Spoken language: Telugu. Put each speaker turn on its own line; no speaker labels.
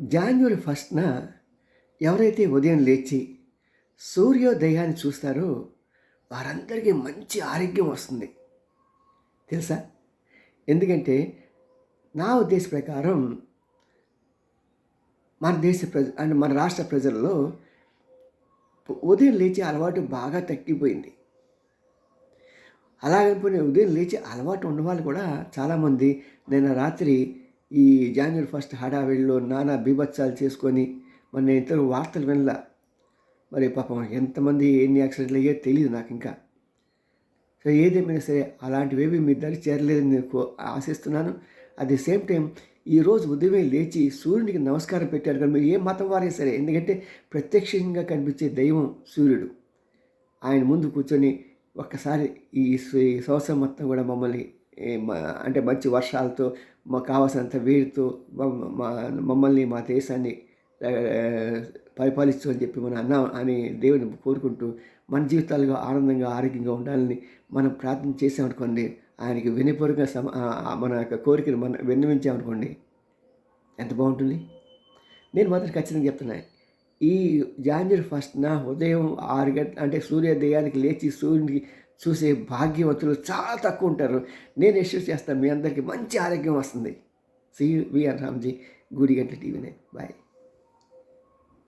జాన్వరి ఫస్ట్న ఎవరైతే ఉదయం లేచి సూర్యోదయాన్ని చూస్తారో వారందరికీ మంచి ఆరోగ్యం వస్తుంది. తెలుసా? ఎందుకంటే నా ఉద్దేశ ప్రకారం మన దేశ ప్రజ అంటే మన రాష్ట్ర ప్రజల్లో ఉదయం లేచి అలవాటు బాగా తగ్గిపోయింది. అలాగనుకుని ఉదయం లేచి అలవాటు ఉన్నవాళ్ళు కూడా చాలామంది నిన్న రాత్రి ఈ జనవరి ఫస్ట్ హడావిడిలో నానా బీభత్సాలు చేసుకొని మరి నేను ఇతర వార్తలు వినలా. మరి పాపం ఎంతమంది ఎన్ని యాక్సిడెంట్లు అయ్యో తెలియదు నాకు ఇంకా సో ఏదేమైనా సరే అలాంటివేవి మీ దగ్గర చేరలేదని నేను కో- ఆశిస్తున్నాను. అట్ ది సేమ్ టైం ఈరోజు ఉదయమే లేచి సూర్యునికి నమస్కారం పెట్టారు కానీ మీరు ఏ మతం వారే సరే ఎందుకంటే ప్రత్యక్షంగా కనిపించే దైవం సూర్యుడు. ఆయన ముందు కూర్చొని ఒక్కసారి ఈ సంవత్సరం మొత్తం కూడా మమ్మల్ని అంటే మంచి వర్షాలతో మాకు కావాల్సినంత వేడితో మమ్మల్ని మా దేశాన్ని ఆ, పరిపాలిస్తూ అని చెప్పి మనం అన్న అని దేవుని కోరుకుంటూ మన జీవితాలుగా ఆనందంగా ఆరోగ్యంగా ఉండాలని మనం ప్రార్థన చేసామనుకోండి ఆయనకి వెనుపరుగా సమ మన యొక్క కోరికను మనం విన్నవించామనుకోండి ఎంత బాగుంటుంది? నేను మాత్రం ఖచ్చితంగా చెప్తున్నా ఈ జాన్వరి ఫస్ట్న ఉదయం ఆరు గంటల అంటే సూర్యోదయానికి లేచి సూర్యునికి చూసే భాగ్యవంతులు చాలా తక్కువ ఉంటారు. నేను ఇష్యూ చేస్తాను. మీ అందరికీ మంచి ఆరోగ్యం వస్తుంది. సి విఆర్ రామ్జీ గుడి గంట టీవీనే బాయ్